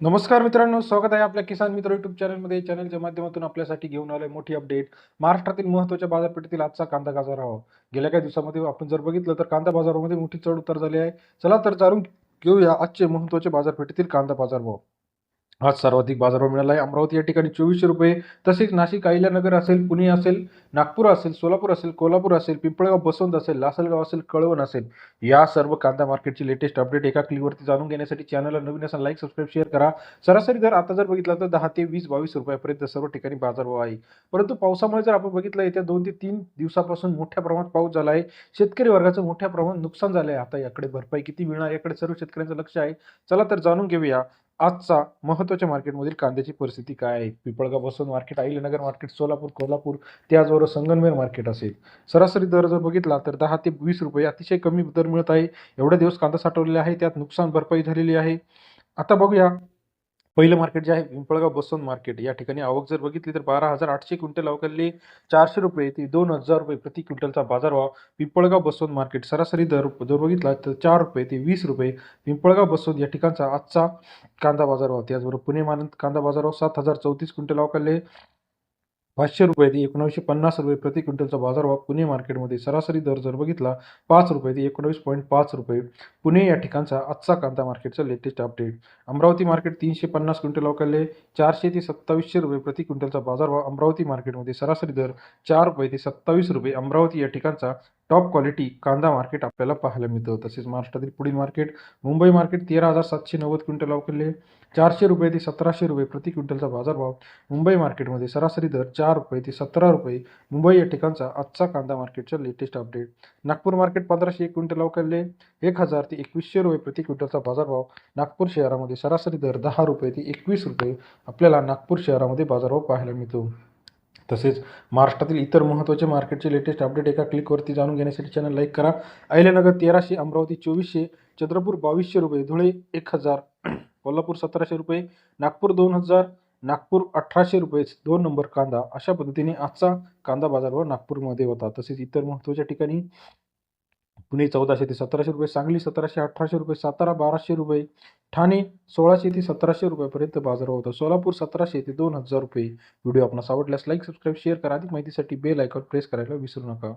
नमस्कार मित्रांनो स्वागत आहे आपल्या किसान मित्र युट्यूब चॅनलमध्ये चॅनलच्या माध्यमातून आपल्यासाठी घेऊन आलोय मोठी अपडेट महाराष्ट्रातील महत्त्वाच्या बाजारपेठेतील आजचा कांदा बाजार बाजारावर गेल्या काही दिवसामध्ये आपण जर बघितलं तर कांदा बाजारामध्ये मोठी चढ उतार झाली आहे. चला तर जाणून घेऊया आजचे महत्त्वाचे बाजारपेठेतील कांदा बाजार भाव. आज सर्वाधिक बाजारभाव मिळाला आहे. अमरावती या ठिकाणी चोवीसशे रुपये. तसेच नाशिक अहिल्यानगर असेल पुणे असेल नागपूर असेल सोलापूर असेल कोल्हापूर असेल पिंपळगाव बसवंत असेल लासलगाव असेल कळवण असेल या सर्व कांदा मार्केटची लेटेस्ट अपडेट एका क्लिकवरती जाणून घेण्यासाठी चॅनलला नवीन असेल लाईक सबस्क्राईब शेअर करा. सरासरी दर आता जर बघितला तर दहा ते वीस बावीस रुपयापर्यंत सर्व ठिकाणी बाजारभाव आहे. परंतु पावसामुळे जर आपण बघितलं येत्या दोन ते तीन दिवसापासून मोठ्या प्रमाणात पाऊस झाला आहे. शेतकरी वर्गाचं मोठ्या प्रमाणात नुकसान झालं आहे. आता याकडे भरपाई किती मिळणार याकडे सर्व शेतकऱ्यांचं लक्ष आहे. चला तर जाणून घेऊया. आजचा महत्त्वाच्या मार्केटमधील कांद्याची परिस्थिती काय आहे? पिपळगाव मार्केट अहिल्यानगर मार्केट सोलापूर कोल्हापूर त्याचबरोबर संगमनेर मार्केट असेल. सरासरी दर जर बघितला तर दहा ते वीस रुपये अतिशय कमी दर मिळत आहे. एवढे दिवस कांदा साठवलेला आहे त्यात नुकसान भरपाई झालेली आहे. आता बघूया पहिलं मार्केट जे आहे पिंपळगाव बसवंत मार्केट या ठिकाणी आवक जर बघितली तर बारा हजार आठशे क्विंटल अवकाळली चारशे रुपये ते दोन हजार रुपये प्रति क्विंटलचा बाजारभाव पिंपळगाव बसवंत मार्केट सरासरी दर जर बघितला तर चार रुपये ते वीस रुपये पिंपळगाव बसवंत या ठिकाणचा आजचा कांदा बाजारभाव. त्याचबरोबर पुणे मानंत कांदा बाजारभाव सात हजार चौतीस क्विंटल अवकाळले पाचशे रुपये ते एकोणीसशे पन्नास रुपये प्रति क्विंटलचा बाजारभाव पुणे मार्केटमध्ये सरासरी दर जर बघितला पाच रुपये ते एकोणवीस पॉईंट पाच रुपये. पुणे या ठिकाणचा आजचा कांदा मार्केटचा लेटेस्ट अपडेट अमरावती मार्केट तीनशे पन्नास क्विंटल अवकाळले चारशे ते सत्तावीसशे रुपये प्रति क्विंटलचा बाजारभाव अमरावती मार्केटमध्ये सरासरी दर चार रुपये ते सत्तावीस रुपये. अमरावती या ठिकाणचा टॉप क्वालिटी कांदा मार्केट आपल्याला पाहायला मिळतं. तसेच महाराष्ट्रातील पुढील मार्केट मुंबई मार्केट तेरा हजार सातशे नव्वद क्विंटल अवकाळले चारशे रुपये ते सतराशे रुपये प्रति क्विंटलचा बाजारभाव. मुंबई मार्केटमध्ये सरासरी दर चार रुपये ते सतरा रुपये. मुंबई या ठिकाणचा आजचा कांदा मार्केटचा लेटेस्ट अपडेट नागपूर मार्केट पंधराशे एक क्विंटल अवकाळले एक हजार ते एकवीसशे रुपये प्रति क्विंटलचा बाजारभाव. नागपूर शहरामध्ये सरासरी दर दहा रुपये ते एकवीस रुपये आपल्याला नागपूर शहरामध्ये बाजारभाव पाहायला मिळतो. तसेच महाराष्ट्रातील इतर महत्त्वाचे मार्केटचे लेटेस्ट अपडेट एका क्लिकवरती जाणून घेण्यासाठी चॅनल लाईक करा. अहिल्यानगर तेराशे अमरावती चोवीसशे चंद्रपूर बावीसशे रुपये धुळे एक हजार कोल्हापूर सतराशे रुपये नागपूर दोन हजार नागपूर अठराशे रुपये दोन नंबर कांदा. अशा पद्धतीने आजचा कांदा बाजारभाव नागपूरमध्ये होता. तसेच इतर महत्त्वाच्या ठिकाणी पुणे चौदाशे ते सतराशे रुपये सांगली सतराशे अठराशे रुपये सातारा बाराशे रुपये ठाणे सोळाशे ते सतराशे रुपयापर्यंत बाजार होता. सोलापूर सतराशे ते दोन हजार रुपये. व्हिडिओ आपणास आवडल्यास लाईक सबस्क्राईब शेअर करा. अधिक माहितीसाठी बेल आयकॉन प्रेस करायला विसरू नका.